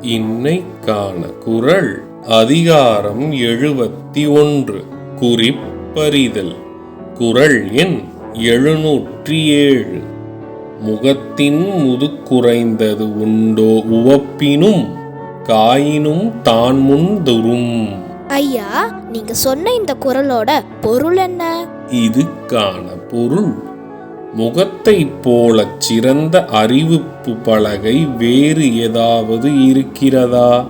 இன்னைக்கான குறள் அதிகாரம் எழுபத்தி ஒன்று. குறிப்பறிதல். குறள் எண் எழுநூற்றி ஏழு. முகத்தின் முதுக்குறைந்தது உண்டோ உவப்பினும் காயினும் தான் முந்துரும் ஐயா நீங்க சொன்ன இந்த குரலோட பொருள் என்ன? இதுக்கான பொருள் முகத்தைப் போலச் சிறந்த அறிவிப்பு பலகை வேறு ஏதாவது இருக்கிறதா?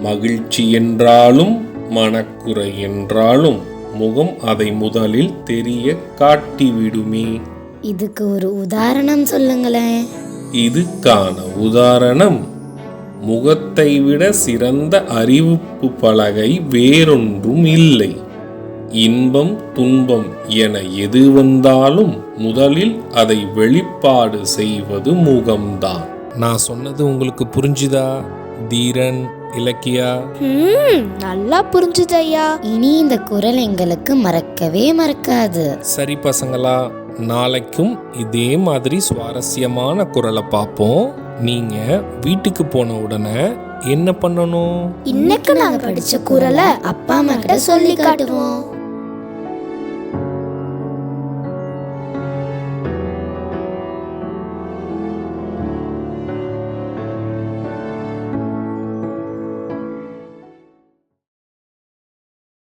மகிழ்ச்சி என்றாலும் மனக்குறை என்றாலும் முகம் அதை முதலில் தெரிய காட்டிவிடுமே. இதுக்கு ஒரு உதாரணம் சொல்லுங்களேன். இதுக்கான உதாரணம் முகத்தை விட சிறந்த அறிவிப்பு பலகை வேறொன்றும் இல்லை. இன்பம் துன்பம் என எது வந்தாலும் முதலில் அதை வெளிப்பாடு செய்வது முகம்தான். நான் சொன்னது உங்களுக்கு புரிஞ்சுதா தீரன் இலக்கியா? நல்லா புரிஞ்சுது ஐயா இனி இந்த குரல் எங்களுக்கு மறக்கவே மறக்காது. சரி பசங்களா நாளைக்கும் இதே மாதிரி சுவாரஸ்யமான குரலை பார்ப்போம். நீங்க வீட்டுக்கு போன உடனே என்ன பண்ணணும்? இன்னைக்கு நாங்க படிச்ச குரலை அப்பா அம்மா கிட்ட சொல்லி காட்டுவோம்.